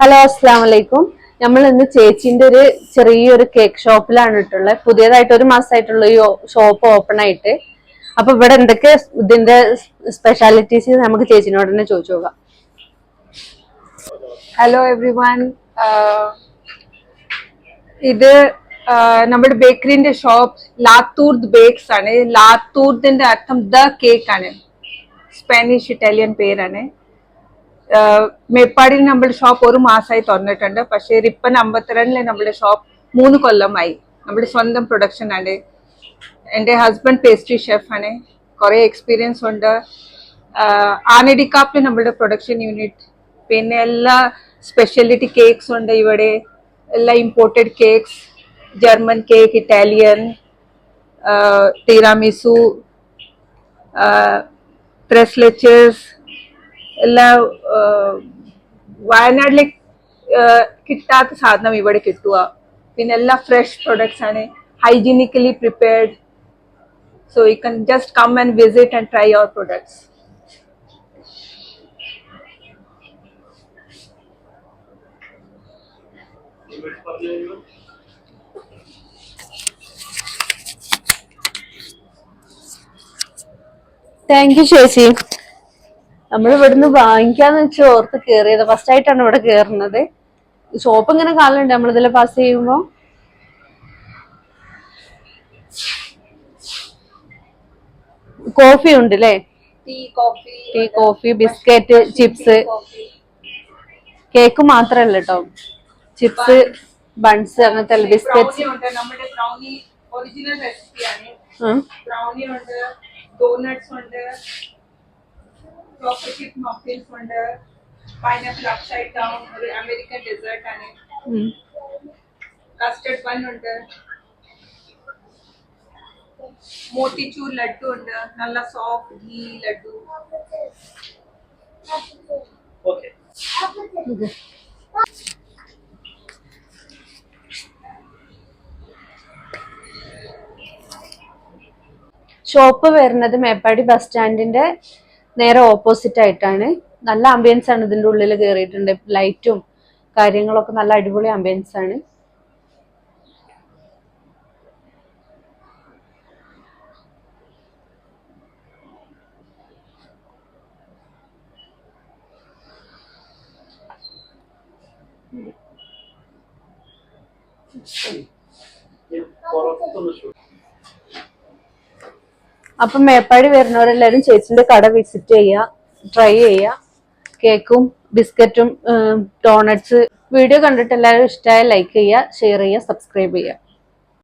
Hello അസ്സാം വലൈക്കും നമ്മൾ ഇന്ന് ചേച്ചിന്റെ ഒരു ചെറിയൊരു കേക്ക് ഷോപ്പിലാണ് ഇട്ടുള്ളത്. പുതിയതായിട്ട് ഒരു മാസമായിട്ടുള്ള ഈ ഷോപ്പ് ഓപ്പൺ ആയിട്ട്. അപ്പൊ ഇവിടെ എന്തൊക്കെ ഇതിന്റെ സ്പെഷ്യാലിറ്റീസ് നമുക്ക് ചേച്ചിനോട് തന്നെ ചോദിച്ചു നോക്കാം. ഹലോ എവ്രി വൺ ഇത് നമ്മുടെ ബേക്കറിന്റെ ഷോപ്പ് ലാത്തൂർദ് ബേക്സ് ആണ്. ലാത്തൂർദിന്റെ അർത്ഥം ദ കേക്ക് ആണ് സ്പാനിഷ് ഇറ്റാലിയൻ പേരാണ്. മേപ്പാടിയിൽ നമ്മുടെ ഷോപ്പ് ഒരു മാസമായി തുറന്നിട്ടുണ്ട്. പക്ഷേ റിപ്പൻ അമ്പത്തിരണ്ടിലെ നമ്മുടെ ഷോപ്പ് മൂന്ന് കൊല്ലമായി. നമ്മുടെ സ്വന്തം പ്രൊഡക്ഷൻ ആണ്. എന്റെ ഹസ്ബൻഡ് പേസ്ട്രി ഷെഫാണ് കുറേ എക്സ്പീരിയൻസ് ഉണ്ട്. ആനഡിക്കാപ്പിൽ നമ്മുടെ പ്രൊഡക്ഷൻ യൂണിറ്റ് പിന്നെ എല്ലാ സ്പെഷ്യാലിറ്റി കേക്ക്സ് ഉണ്ട് ഇവിടെ. എല്ലാ imported cakes German cake Italian tiramisu tres leches എല്ലാ ആ, വയനാട്ടിലെ ആ, കിട്ടാത്ത സാധനം ഇവിടെ കിട്ടുക പിന്നെ എല്ലാ ഫ്രഷ് പ്രൊഡക്ട്സ് ആണ് hygienically prepared So you can just come and visit and try our products. Thank you ചേച്ചി നമ്മൾ ഇവിടുന്ന് വാങ്ങിക്കാന്ന് വെച്ച് ഓർത്ത് കേറിയത്. ഫസ്റ്റ് ആയിട്ടാണ് ഇവിടെ കേറുന്നത്. ഷോപ്പ് ഇങ്ങനെ കാണലുണ്ട്. നമ്മളിതിൽ പാസ് ചെയ്യുമ്പോ. കോഫി ഉണ്ട് അല്ലേ tea coffee biscuit chips cake മാത്രല്ല കേട്ടോ ചിപ്സ് ബൺസ് അങ്ങനത്തെ ബിസ്ക്കറ്റ് ഒറിജിനൽ ആണ്. brownie ഉണ്ട്. Donuts ഉണ്ട്. പ്രോഫിറ്റ് മോക്ടെയിൽസ് ഉണ്ട് പൈനാപ്പിൾ അപ്സൈഡ് ഡൗൺ ഒരു അമേരിക്കൻ ഡെസേർട്ട് ഉണ്ട് മോത്തിച്ചൂർ ലഡു ഉണ്ട് നല്ല സോഫ്റ്റ് ഗീ ലഡു ഷോപ്പ് വരുന്നത് മേപ്പാടി ബസ് സ്റ്റാൻഡിന്റെ നേരെ ഓപ്പോസിറ്റ് ആയിട്ടാണ്. നല്ല ആംബിയൻസ് ആണ് ഇതിന്റെ ഉള്ളിൽ കയറിയിട്ടുണ്ട് ലൈറ്റും കാര്യങ്ങളൊക്കെ നല്ല അടിപൊളി ആംബിയൻസ് ആണ്. അപ്പം മേപ്പാടി വരുന്നവരെല്ലാരും ചേച്ചിന്റെ കട വിസിറ്റ് ചെയ്യുക ട്രൈ ചെയ്യുക കേക്കും ബിസ്ക്കറ്റും ഡോണറ്റ്സ് വീഡിയോ കണ്ടിട്ട് എല്ലാവരും ഇഷ്ടമായ ലൈക്ക് ചെയ്യുക ഷെയർ ചെയ്യുക സബ്സ്ക്രൈബ് ചെയ്യുക